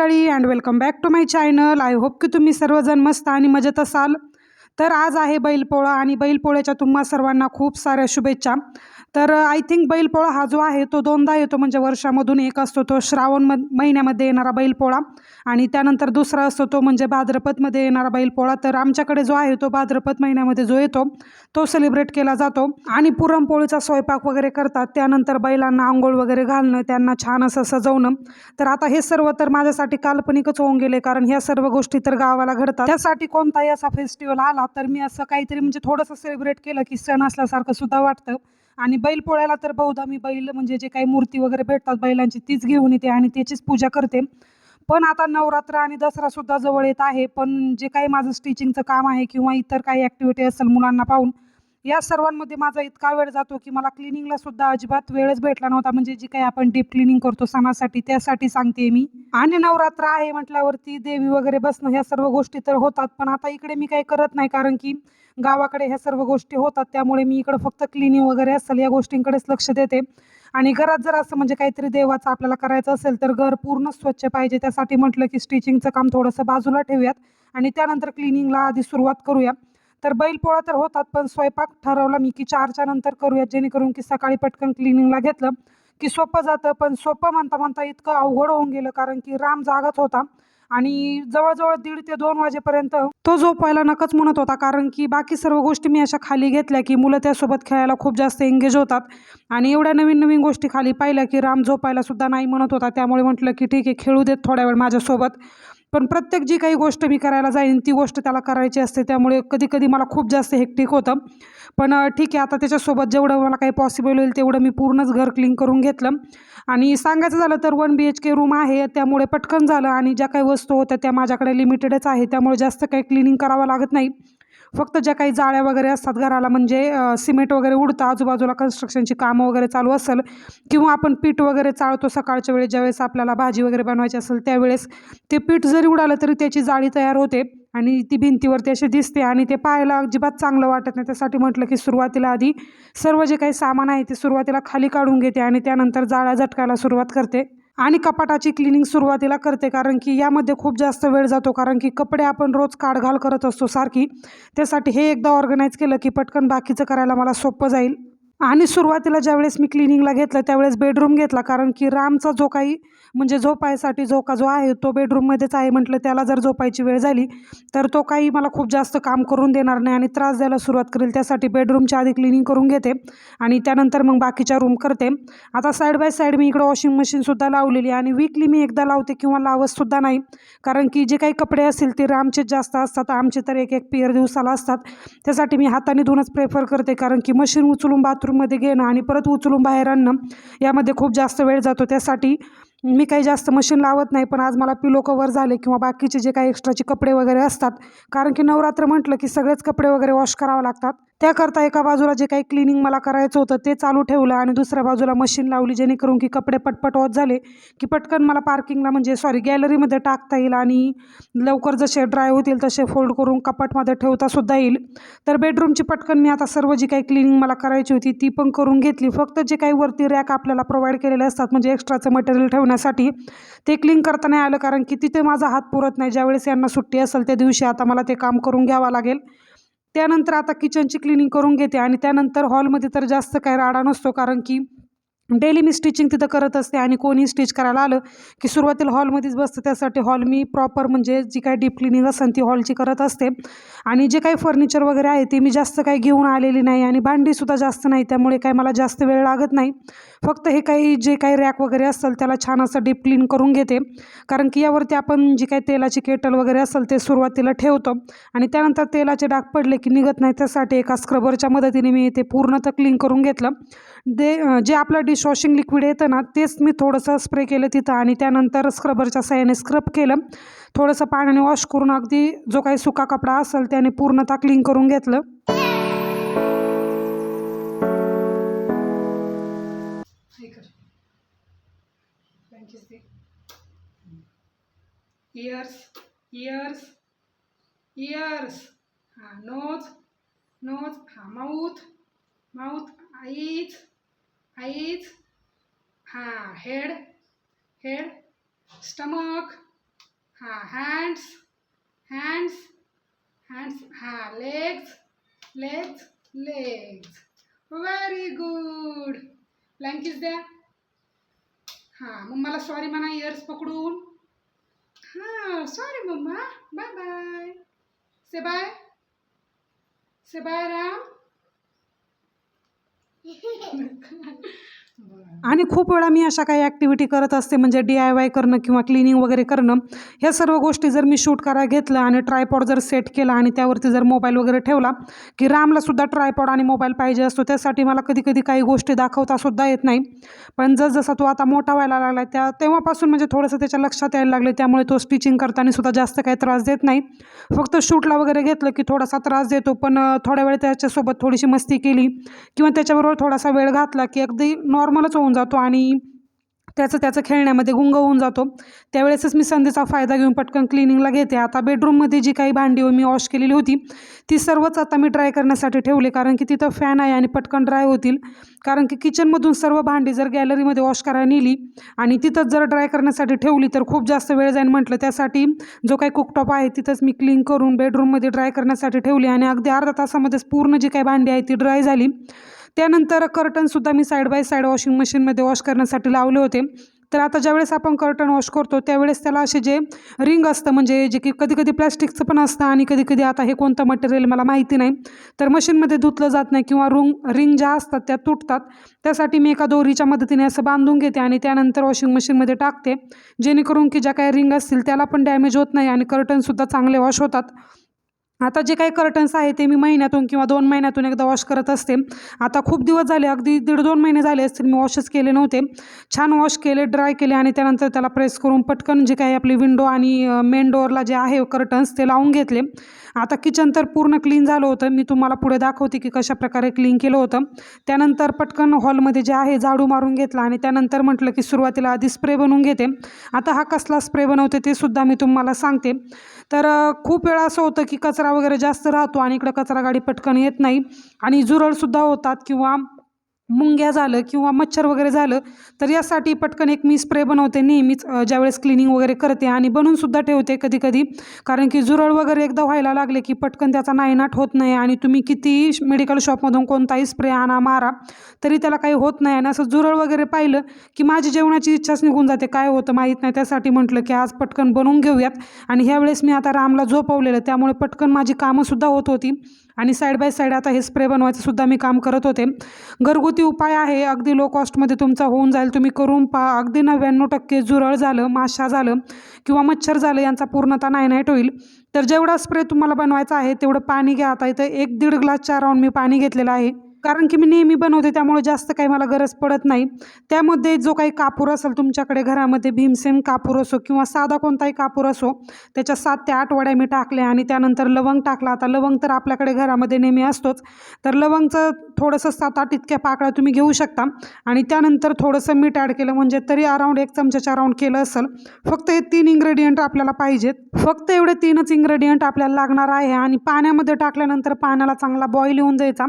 मंडळी and welcome back to my channel I hope की तुम्ही सर्वजण मस्त आणि मजेत असाल. तर आज आहे बैलपोळा आणि बैलपोळ्याच्या तुम्हा सर्वांना खूप साऱ्या शुभेच्छा. तर uh, आय थिंक बैलपोळा हा जो आहे तो दोनदा येतो. म्हणजे वर्षामधून एक असतो तो श्रावण म महिन्यामध्ये येणारा बैलपोळा. आणि त्यानंतर दुसरा असतो तो म्हणजे भाद्रपदमध्ये येणारा बैलपोळा. तर आमच्याकडे जो आहे तो भाद्रपद महिन्यामध्ये जो येतो तो सेलिब्रेट केला जातो. आणि पुरणपोळीचा स्वयंपाक वगैरे करतात. त्यानंतर बैलांना आंघोळ वगैरे घालणं त्यांना छान असं सजवणं. तर आता हे सर्व तर माझ्यासाठी काल्पनिकच होऊन गेले. कारण ह्या सर्व गोष्टी तर गावाला घडतात. त्यासाठी कोणताही असा फेस्टिवल आला तर मी असं काहीतरी म्हणजे थोडंसं सेलिब्रेट केलं की सण असल्यासारखं सुद्धा वाटतं. आणि बैलपोळ्याला तर बहुधा मी बैल म्हणजे जे काही मूर्ती वगैरे भेटतात बैलांची तीच घेऊन येते आणि त्याचीच पूजा करते. पण आता नवरात्र आणि दसरा सुद्धा जवळ येत आहे. पण जे काही माझं स्टिचिंगचं काम आहे किंवा इतर काही ॲक्टिव्हिटी असेल मुलांना पाहून या सर्वांमध्ये माझा इतका वेळ जातो की मला क्लिनिंगला सुद्धा अजिबात वेळच भेटला नव्हता. म्हणजे जी काही आपण डीप क्लिनिंग करतो सणासाठी त्यासाठी सांगते मी. आणि नवरात्र आहे म्हटल्यावरती देवी वगैरे बसणं ह्या सर्व गोष्टी तर होतात. पण आता इकडे मी काही करत नाही. कारण की गावाकडे ह्या सर्व गोष्टी होतात त्यामुळे मी इकडं फक्त क्लिनिंग वगैरे असेल या गोष्टींकडेच लक्ष देते. आणि घरात जर असं म्हणजे काहीतरी देवाचं आपल्याला करायचं असेल तर घर पूर्ण स्वच्छ पाहिजे. त्यासाठी म्हटलं की स्टिचिंगचं काम थोडंसं बाजूला ठेवूयात आणि त्यानंतर क्लिनिंगला आधी सुरुवात करूया. तर बैलपोळा तर होतात पण स्वयंपाक ठरवला मी की चारच्या नंतर करूयात जेणेकरून की सकाळी पटकन क्लिनिंगला घेतलं की सोपं जातं. पण सोपं म्हणता म्हणता इतकं अवघड होऊन गेलं कारण की राम जागत होता. आणि जवळजवळ दीड ते दोन वाजेपर्यंत तो झोपायला नकच म्हणत होता कारण की बाकी सर्व गोष्टी मी अशा खाली घेतल्या की मुलं त्यासोबत खेळायला खूप जास्त एंगेज होतात. आणि एवढ्या नवीन नवीन गोष्टी खाली पाहिल्या की राम झोपायला सुद्धा नाही म्हणत होता. त्यामुळे म्हटलं की ठीक आहे खेळू देत थोड्या वेळ माझ्यासोबत. पण प्रत्येक जी काही गोष्ट मी करायला जाईन ती गोष्ट त्याला करायची असते. त्यामुळे कधी कधी मला खूप जास्त हेक्टिक होतं. पण ठीक आहे आता त्याच्यासोबत जेवढं मला काही पॉसिबल होईल तेवढं मी पूर्णच घर क्लीन करून घेतलं. आणि सांगायचं झालं तर one B H K room आहे त्यामुळे पटकन झालं. आणि ज्या काही वस्तू होत्या त्या माझ्याकडे लिमिटेडच आहे त्यामुळे जास्त काही क्लिनिंग करावं लागत नाही. फक्त ज्या काही जाळ्या वगैरे असतात घराला म्हणजे सिमेंट वगैरे उडतं आजूबाजूला कन्स्ट्रक्शनची कामं वगैरे चालू असेल किंवा आपण पीठ वगैरे चाळतो सकाळच्या वेळेस ज्यावेळेस आपल्याला भाजी वगैरे बनवायची असेल त्यावेळेस ते पीठ जरी उडालं तरी त्याची जाळी तयार होते आणि ती भिंतीवरती अशी दिसते आणि ते पाहायला अजिबात चांगलं वाटत नाही. त्यासाठी म्हटलं की सुरुवातीला आधी सर्व जे काही सामान आहे ते सुरुवातीला खाली काढून घेते आणि त्यानंतर जाळ्या झटकायला सुरुवात करते. आणि कपाटाची क्लिनिंग सुरुवातीला करते कारण की यामध्ये खूप जास्त वेळ जातो कारण की कपडे आपण रोज काढघाल करत असतो सारखी. त्यासाठी हे एकदा ऑर्गनाईज केलं की पटकन बाकीचं करायला मला सोपं जाईल. आणि सुरुवातीला ज्यावेळेस मी क्लिनिंगला घेतलं त्यावेळेस बेडरूम घेतला. कारण की रामचा जो काही म्हणजे झोपायसाठी झोका जो आहे तो बेडरूममध्येच आहे म्हटलं त्याला जर झोपायची वेळ झाली तर तो काही मला खूप जास्त काम करून देणार नाही आणि त्रास द्यायला सुरुवात करेल. त्यासाठी बेडरूमच्या आधी क्लिनिंग करून घेते आणि त्यानंतर मग बाकीच्या रूम करते. आता साईड बाय साईड मी इकडं वॉशिंग मशीनसुद्धा लावलेली आणि वीकली मी एकदा लावते किंवा लावतसुद्धा नाही. कारण की जे काही कपडे असतील ते रामचेच जास्त असतात. आमचे तर एक एक पेअर दिवसाला असतात. त्यासाठी मी हाताने धुणंच प्रेफर करते. कारण की मशीन उचलून बाथरूम बाथरूममध्ये घेणं आणि परत उचलून बाहेर आणणं यामध्ये खूप जास्त वेळ जातो. त्यासाठी मी काही जास्त मशीन लावत नाही पण आज मला पिलो कवर झाले किंवा बाकीचे जे काही एक्स्ट्राचे कपडे वगैरे असतात कारण की नवरात्र म्हटलं की सगळेच कपडे वगैरे वॉश करावं लागतात. त्याकरता एका बाजूला जे काही क्लिनिंग मला करायचं होतं ते चालू ठेवलं आणि दुसऱ्या बाजूला मशीन लावली जेणेकरून की कपडे पटपट होत झाले की पटकन मला पार्किंगला म्हणजे सॉरी गॅलरीमध्ये टाकता येईल आणि लवकर जसे ड्राय होतील तसे फोल्ड करून कपाटमध्ये ठेवता सुद्धा येईल. तर बेडरूमची पटकन मी आता सर्व जी काही क्लिनिंग मला करायची होती ती पण करून घेतली. फक्त जे काही वरती रॅक आपल्याला प्रोव्हाइड केलेले असतात म्हणजे एक्स्ट्राचं मटेरियल ठेवण्यासाठी ते क्लीन करता नाही आलं कारण की तिथे माझा हात पुरत नाही. ज्यावेळेस यांना सुट्टी असेल त्या दिवशी आता मला ते काम करून घ्यावं लागेल. त्यानंतर आता किचनची क्लिनिंग करून घेते आणि त्यानंतर हॉलमध्ये तर जास्त काही राडा नसतो कारण की डेली मी स्टिचिंग तिथं करत असते आणि कोणी स्टिच करायला आलं की सुरुवातीला हॉलमध्येच बसतं. त्यासाठी हॉल मी प्रॉपर म्हणजे जी काही डीप क्लिनिंग असेल ती हॉलची करत असते. आणि जे काही फर्निचर वगैरे आहे ते मी जास्त काही घेऊन आलेली नाही आणि भांडीसुद्धा जास्त नाही त्यामुळे काय मला जास्त वेळ लागत नाही. फक्त हे काही जे काही रॅक वगैरे असेल त्याला छान असं डीप क्लीन करून घेते. कारण की यावरती आपण जी काही तेलाची केटल वगैरे असेल ते सुरुवातीला ठेवतो आणि त्यानंतर तेलाचे डाग पडले की निघत नाही त्यासाठी एका स्क्रबरच्या मदतीने मी ते पूर्णतः क्लीन करून घेतलं. दे जे आपलं डिशवॉशिंग लिक्विड येतं ना तेच मी थोडंसं स्प्रे केलं तिथं आणि त्यानंतर स्क्रबरच्या साह्याने स्क्रब केलं. थोडंसं पाण्याने वॉश करून अगदी जो काही सुका कपडा असेल त्याने पूर्णतः क्लीन करून घेतलं. इयर्स इयर्स इयर्स हां नोज नोज हां माऊथ माऊथ आईज आईज हां हेड हेड स्टमक हां हँड्स हँड्स हँड्स हां legs legs legs very good blankies द्या हां मग मला सॉरी म्हणा इयर्स पकडून. Oh, sorry, Mama. Bye bye. Say bye. Say bye, Ram. आणि खूप वेळा मी अशा काही ॲक्टिव्हिटी करत असते म्हणजे डी आय वाय करणं किंवा क्लिनिंग वगैरे करणं ह्या सर्व गोष्टी जर मी शूट करायला घेतलं आणि ट्रायपॉड जर सेट केला आणि त्यावरती जर मोबाईल वगैरे ठेवला की रामलासुद्धा ट्रायपॉड आणि मोबाईल पाहिजे असतो त्यासाठी मला कधी कधी काही गोष्टी दाखवता सुद्धा येत नाही. पण जसजसा तो आता मोठा व्हायला लागला त्या तेव्हापासून म्हणजे थोडंसं त्याच्या लक्षात यायला लागले त्यामुळे तो स्टिचिंग करताना सुद्धा जास्त काही त्रास देत नाही. फक्त शूटला वगैरे घेतलं की थोडासा त्रास देतो पण थोड्या वेळ त्याच्यासोबत थोडीशी मस्ती केली किंवा त्याच्याबरोबर थोडासा वेळ घातला की अगदी नॉर्मल नॉर्मलच होऊन जातो आणि त्याचं त्याचं खेळण्यामध्ये गुंग होऊन जातो. त्यावेळेसच मी संधीचा फायदा घेऊन पटकन क्लिनिंगला घेते. आता बेडरूममध्ये जी काही भांडी मी वॉश केलेली होती ती सर्वच आता मी ड्राय करण्यासाठी ठेवले. कारण की तिथं फॅन आहे आणि पटकन ड्राय होतील. कारण की किचनमधून सर्व भांडी जर गॅलरीमध्ये वॉश करायला नेली आणि तिथंच जर ड्राय करण्यासाठी ठेवली तर खूप जास्त वेळ जाईल म्हटलं. त्यासाठी जो काही कुकटॉप आहे तिथंच मी क्लीन करून बेडरूममध्ये ड्राय करण्यासाठी ठेवली आणि अगदी अर्धा तासामध्येच पूर्ण जी काही भांडी आहे ती ड्राय झाली. त्यानंतर कर्टनसुद्धा मी साईड बाय साईड वॉशिंग मशीनमध्ये वॉश करण्यासाठी लावले होते. तर आता ज्यावेळेस आपण कर्टन वॉश करतो त्यावेळेस त्याला असे जे रिंग असतं म्हणजे जे की कधी कधी प्लॅस्टिकचं पण असतं आणि कधी कधी आता हे कोणतं मटेरियल मला माहिती नाही. तर मशीनमध्ये धुतलं जात नाही किंवा रुंग रिंग ज्या असतात त्या तुटतात. त्यासाठी मी एका दोरीच्या मदतीने असं बांधून घेते आणि त्यानंतर वॉशिंग मशीनमध्ये टाकते. जेणेकरून की ज्या काही रिंग असतील त्याला पण डॅमेज होत नाही आणि कर्टनसुद्धा चांगले वॉश होतात. आता जे काही कर्टन्स आहे ते मी महिन्यातून किंवा दोन महिन्यातून एकदा वॉश करत असते. आता खूप दिवस झाले अगदी दीड दोन महिने झाले असतील मी वॉशच केले नव्हते. छान वॉश केले ड्राय केले आणि त्यानंतर त्याला प्रेस करून पटकन जे काही आपली विंडो आणि मेन डोअरला जे आहे कर्टन्स ते लावून घेतले. आता किचन तर पूर्ण क्लीन झालं होतं. मी तुम्हाला पुढे दाखवते की कशा प्रकारे क्लीन केलं होतं. त्यानंतर पटकन हॉलमध्ये जे आहे झाडू मारून घेतला आणि त्यानंतर म्हटलं की सुरुवातीला आधी स्प्रे बनवून घेते. आता हा कसला स्प्रे बनवते ते सुद्धा मी तुम्हाला सांगते. तर खूप वेळा असं होतं की कचरा वगैरे जास्त राहतो आणि इकडं कचरा गाडी पटकन येत नाही. आणि झुरळसुद्धा होतात किंवा मुंग्या झालं किंवा मच्छर वगैरे झालं तर यासाठी पटकन एक मी स्प्रे बनवते नेहमीच ज्यावेळेस क्लिनिंग वगैरे करते आणि बनवूनसुद्धा ठेवते कधी कधी कारण की झुरळ वगैरे एकदा व्हायला लागले की पटकन त्याचा नायनाट होत नाही आणि तुम्ही किती मेडिकल शॉपमधून कोणताही स्प्रे आणा मारा तरी त्याला काही होत नाही. आणि असं झुरळ वगैरे पाहिलं की माझी जेवणाची इच्छाच निघून जाते. काय होतं माहीत नाही. त्यासाठी म्हटलं की आज पटकन बनवून घेऊयात. आणि ह्यावेळेस मी आता रामला झोपवलेलं त्यामुळे पटकन माझी कामंसुद्धा होत होती. आणि साईड बाय साईड आता हे स्प्रे बनवायचं सुद्धा मी काम करत होते. घरगुती उपाय आहे. अगदी लो कॉस्टमध्ये तुमचा होऊन जाईल. तुम्ही करून पहा. अगदी नव्याण्णव टक्के जुरळ झालं माशा झालं किंवा मच्छर झालं यांचा पूर्णता नायनाट होईल. तर जेवढा स्प्रे तुम्हाला बनवायचा आहे तेवढं पाणी घ्या. आता इथं एक दीड ग्लासच्या राऊंड मी पाणी घेतलेलं आहे. कारण की मी नेहमी बनवते त्यामुळे जास्त काही मला गरज पडत नाही. त्यामध्ये जो काही कापूर असेल तुमच्याकडे घरामध्ये भीमसेन कापूर असो किंवा साधा कोणताही कापूर असो त्याच्या सात ते आठ वड्या मी टाकल्या आणि त्यानंतर लवंग टाकला. आता लवंग तर आपल्याकडे घरामध्ये नेहमी असतोच. तर लवंगचं थोडंसं सात आठ इतक्या पाकळ्या तुम्ही घेऊ शकता आणि त्यानंतर थोडंसं मीठ ॲड केलं म्हणजे तरी अराऊंड एक चमच्याच्या राऊंड केलं असेल. फक्त हे तीन इंग्रेडियंट आपल्याला पाहिजेत. फक्त एवढे तीनच इंग्रेडियंट आपल्याला लागणार आहे आणि पाण्यामध्ये टाकल्यानंतर पाण्याला चांगला बॉईल येऊन द्यायचा.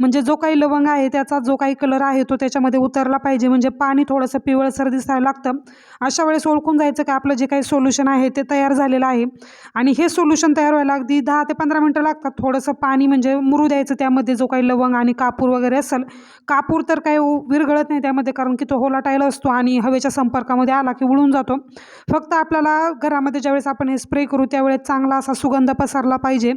म्हणजे जो काही लवंग आहे त्याचा जो काही कलर आहे तो त्याच्यामध्ये उतरला पाहिजे. म्हणजे पाणी थोडंसं पिवळसर दिसायला लागतं. अशा वेळेस ओळखून जायचं की आपलं जे काही सोल्युशन आहे ते तयार झालेलं आहे. आणि हे सोल्युशन तयार व्हायला अगदी दहा ते पंधरा मिनटं लागतात. थोडंसं पाणी म्हणजे मुरू द्यायचं त्यामध्ये जो काही लवंग आणि कापूर वगैरे असेल. कापूर तर काही विरघळत नाही त्यामध्ये कारण की तो होलाटायला असतो आणि हवेच्या संपर्कामध्ये आला की उडून जातो. फक्त आपल्याला घरामध्ये ज्यावेळेस आपण हे स्प्रे करू त्यावेळेस चांगला असा सुगंध पसरला पाहिजे.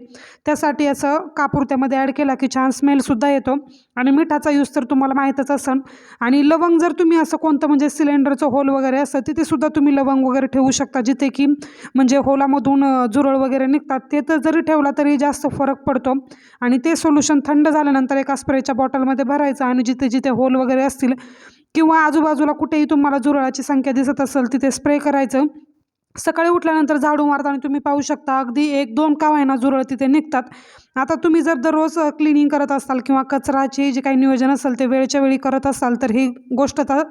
त्यासाठी असं कापूर त्यामध्ये ॲड केला की छान स्मेलसुद्धा येतो. आणि मिठाचा यूज तर तुम्हाला माहीतच असेल आणि लवंग जर तुम्ही असं कोणतं म्हणजे सिलेंडरचं होल वगैरे असतं तिथे सुद्धा तुम्ही लवंग वगैरे ठेवू शकता. जिथे की म्हणजे होलामधून जुरळ झुरळ वगैरे निघतात. ते तर जरी ठेवला तरी जास्त फरक पडतो. आणि ते सोल्युशन थंड झाल्यानंतर एका स्प्रेच्या बॉटलमध्ये भरायचं आणि जिथे जिथे होल वगैरे असतील किंवा आजूबाजूला कुठेही तुम्हाला झुरळाची संख्या दिसत असेल तिथे स्प्रे करायचं. सकाळी उठल्यानंतर झाडू मारताना तुम्ही पाहू शकता अगदी एक दोन का व्हायना झुरळ तिथे निघतात. आता तुम्ही जर दररोज क्लिनिंग करत असाल किंवा कचराचे जे काही नियोजन असेल ते वेळच्या वेळी करत असाल तर ही गोष्ट तर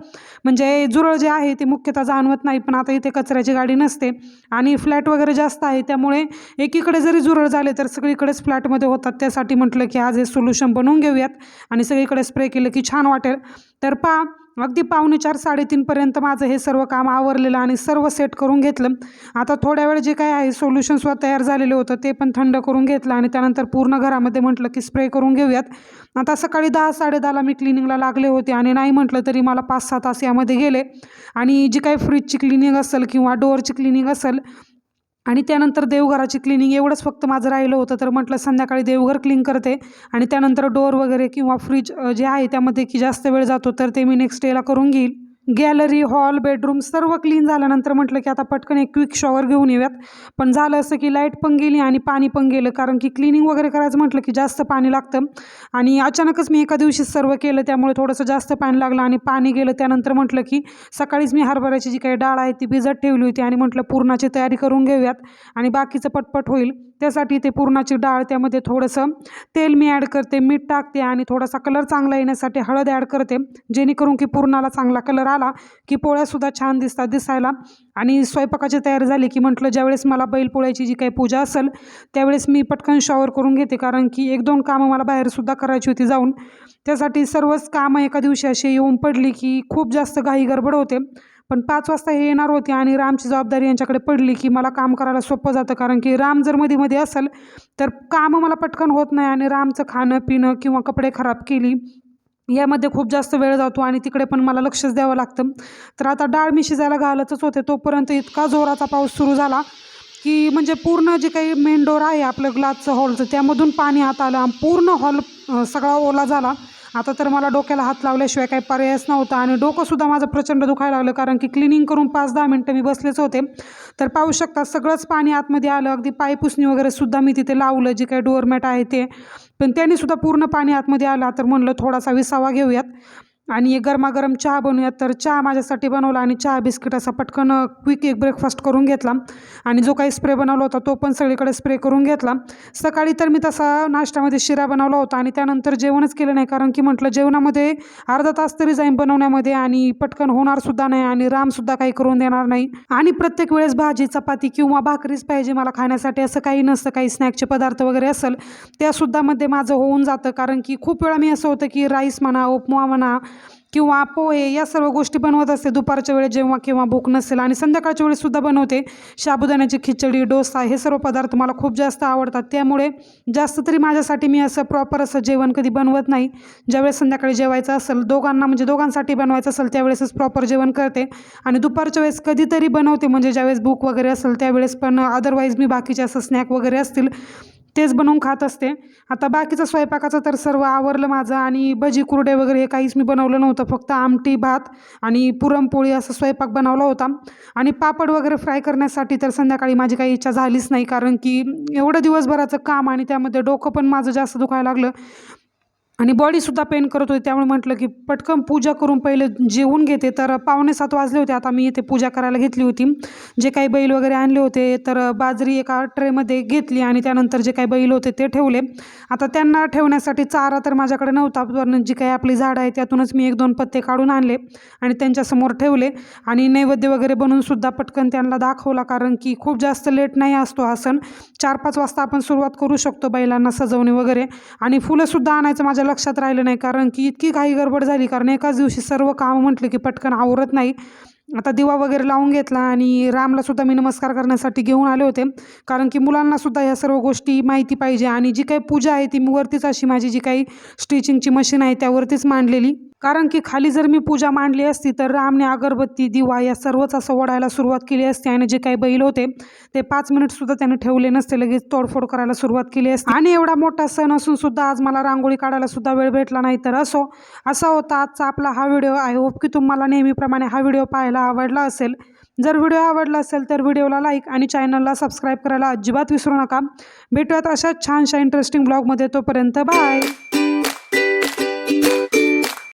म्हणजे झुरळ जे आहे ते मुख्यतः जाणवत नाही पण आता इथे कचऱ्याची गाडी नसते आणि फ्लॅट वगैरे जास्त आहे त्यामुळे एकीकडे जरी झुरळ झाले तर सगळीकडेच फ्लॅटमध्ये होतात. त्यासाठी म्हटलं की आज हे सोल्युशन बनवून घेऊयात आणि सगळीकडे स्प्रे केलं की छान वाटेल. तर पा अगदी पावणे चार साडेतीनपर्यंत माझं हे सर्व काम आवरलेलं आणि सर्व सेट करून घेतलं. आता थोड्या वेळ जे काय आहे सोल्युशन तयार झालेलं होतं ते पण थंड करून घेतलं आणि त्यानंतर पूर्ण घरामध्ये म्हटलं की स्प्रे करून घेऊयात. आता सकाळी दहा साडेदहाला मी क्लिनिंगला लागले होते आणि नाही म्हटलं तरी मला पाच सहा तास यामध्ये गेले. आणि जी काही फ्रीजची क्लिनिंग असेल किंवा डोअरची क्लिनिंग असेल आणि त्यानंतर देवघराची क्लिनिंग एवढंच फक्त माझं राहिलं होतं. तर म्हटलं संध्याकाळी देवघर क्लीन करते. आणि त्यानंतर डोअर वगैरे किंवा फ्रीज जे आहे त्यामध्ये की जास्त वेळ जातो तर ते मी नेक्स्ट डेला करून घेईल. गॅलरी हॉल बेडरूम सर्व क्लीन झाल्यानंतर म्हटलं की आता पटकन एक क्विक शॉवर घेऊन येऊयात. पण झालं असं की लाइट पण गेली आणि पाणी पण गेलं कारण की क्लिनिंग वगैरे करायचं म्हटलं की जास्त पाणी लागतं. आणि अचानकच मी एका दिवशी सर्व केलं त्यामुळे थोडंसं जास्त पाणी लागलं आणि पाणी गेलं. त्यानंतर म्हटलं की सकाळीच मी हरभऱ्याची जी काही डाळ आहे ती भिजत ठेवली होती आणि म्हटलं पूर्णाची तयारी करून घेऊयात आणि बाकीचं पटपट होईल. त्यासाठी ते पूर्णाची डाळ त्यामध्ये थोडंसं तेल मी ॲड करते मीठ टाकते आणि थोडासा कलर चांगला येण्यासाठी हळद ॲड करते जेणेकरून की पूर्णाला चांगला कलर आला की पोळ्यासुद्धा छान दिसतात दिसायला. आणि स्वयंपाकाची तयारी झाली की म्हटलं ज्यावेळेस मला बैलपोळ्याची जी काही पूजा असेल त्यावेळेस मी पटकन शॉवर करून घेते. कारण की एक दोन कामं मला बाहेरसुद्धा करायची होती जाऊन. त्यासाठी सर्वच कामं एका दिवशी अशी येऊन पडली की खूप जास्त घाई गडबड होते. पण पाच वाजता हे येणार होते आणि रामची जबाबदारी यांच्याकडे पडली की मला काम करायला सोपं जातं. कारण की राम जर मध्ये मध्ये असेल तर कामं मला पटकन होत नाही आणि रामचं खाणं पिणं किंवा कपडे खराब केली यामध्ये खूप जास्त वेळ जातो आणि तिकडे पण मला लक्षच द्यावं लागतं. तर आता डाळ मी शिजायला घालतच होते. तोपर्यंत इतका जोराचा पाऊस सुरू झाला की म्हणजे पूर्ण जे काही मेन डोर आहे आपलं ग्लासचं हॉलचं त्यामधून पाणी आत आलं पूर्ण हॉल सगळा ओला झाला. आता तर मला डोक्याला हात लावल्याशिवाय काही पर्यायच नव्हता आणि डोकंसुद्धा माझं प्रचंड दुखायला लागलं कारण की क्लिनिंग करून पाच दहा मिनटं मी बसलेच होते. तर पाहू शकता सगळंच पाणी आतमध्ये आलं. अगदी पायपुसणी वगैरे सुद्धा मी तिथे लावलं जे काही डोअरमॅट आहे ते. पण त्यांनी सुद्धा पूर्ण पाणी आतमध्ये आलं. तर म्हणलं थोडासा विसावा घेऊयात. आणि एक गरमागरम चहा बनवूयात. तर चहा माझ्यासाठी बनवला आणि चहा बिस्किट असा पटकन क्विक एक ब्रेकफास्ट करून घेतला. आणि जो काही स्प्रे बनवला होता तो पण सगळीकडे स्प्रे करून घेतला. सकाळी तर मी तसा नाश्त्यामध्ये शिरा बनवला होता आणि त्यानंतर जेवणच केलं नाही. कारण की म्हटलं जेवणामध्ये अर्धा तास तरी जाईन बनवण्यामध्ये आणि पटकन होणारसुद्धा नाही आणि रामसुद्धा काही करून देणार नाही. आणि प्रत्येक वेळेस भाजी चपाती किंवा भाकरीच पाहिजे मला खाण्यासाठी. असं काही नसतं. काही स्नॅकचे पदार्थ वगैरे असेल त्यासुद्धा मध्ये माझं होऊन जातं. कारण की खूप वेळा मी असं होतं की राईस म्हणा उपमा म्हणा किंवा पोहे या सर्व गोष्टी बनवत असते. दुपारच्या वेळेस जेव्हा किंवा भूक नसेल आणि संध्याकाळच्या वेळेससुद्धा बनवते. साबुदाण्याची खिचडी डोसा हे सर्व पदार्थ मला खूप जास्त आवडतात. त्यामुळे जास्त तरी माझ्यासाठी मी असं प्रॉपर असं जेवण कधी बनवत नाही. ज्यावेळेस संध्याकाळी जेवायचं असेल दोघांना म्हणजे दोघांसाठी बनवायचं असेल त्यावेळेसच प्रॉपर जेवण करते. आणि दुपारच्या वेळेस कधीतरी बनवते. म्हणजे ज्यावेळेस भूक वगैरे असेल त्यावेळेस पण अदरवाईज मी बाकीचे असं स्नॅक वगैरे असतील तेच बनवून खात असते. आता बाकीचा स्वयंपाकाचं तर सर्व आवरलं माझं आणि भजी कुरडे वगैरे हे काहीच मी बनवलं नव्हतं. फक्त आमटी भात आणि पुरणपोळी असं स्वयंपाक बनवला होता. आणि पापड वगैरे फ्राय करण्यासाठी तर संध्याकाळी माझी काही इच्छा झालीच नाही. कारण की एवढं दिवसभराचं काम आणि त्यामध्ये डोकं पण माझं जास्त दुखायला लागलं. आणि बॉडीसुद्धा पेन करत होती. त्यामुळे म्हटलं की पटकन पूजा करून पहिले जेवून घेते. तर पावणे सात वाजले होते. आता मी इथे पूजा करायला घेतली होती. जे काही बैल वगैरे आणले होते तर बाजरी एका ट्रेमध्ये घेतली आणि त्यानंतर जे काही बैल होते ते ठेवले. आता त्यांना ठेवण्यासाठी चारा तर माझ्याकडे नव्हता पण जी काही आपली झाडं आहे त्यातूनच मी एक दोन पत्ते काढून आणले आणि त्यांच्यासमोर ठेवले. आणि नैवेद्य वगैरे बनवूनसुद्धा पटकन त्यांना दाखवला कारण की खूप जास्त लेट नाही असतो हा सण. चार पाच वाजता आपण सुरुवात करू शकतो बैलांना सजवणे वगैरे. आणि फुलंसुद्धा आणायचं माझ्या लक्षात राहिलं नाही. कारण की इतकी काही गडबड झाली. कारण एकाच दिवशी सर्व कामं म्हटलं की पटकन आवरत नाही. आता दिवा वगैरे लावून घेतला आणि रामला सुद्धा मी नमस्कार करण्यासाठी घेऊन आले होते. कारण की मुलांना सुद्धा ह्या सर्व गोष्टी माहिती पाहिजे. आणि जी काही पूजा आहे ती मी वरतीच अशी माझी जी काही स्टिचिंगची मशीन आहे त्यावरतीच मांडलेली. कारण की खाली जर मी पूजा मांडली असती तर रामने अगरबत्ती दिवा या सर्वच असं ओढायला सुरुवात केली असती आणि जे काही बैल होते ते पाच मिनिटसुद्धा त्याने ठेवले नसते लगेच तोडफोड करायला सुरुवात केली असते. आणि एवढा मोठा सण असून सुद्धा आज मला रांगोळी काढायला सुद्धा वेळ भेटला नाही तर असो असा होता आजचा आपला हा व्हिडिओ आय होप की तुम्हाला नेहमीप्रमाणे हा व्हिडिओ पाहायला आवडला असेल. जर व्हिडिओ आवडला असेल तर व्हिडिओला लाईक आणि चॅनलला सबस्क्राईब करायला अजिबात विसरू नका. भेटूयात अशाच छानशा इंटरेस्टिंग ब्लॉगमध्ये तोपर्यंत बाय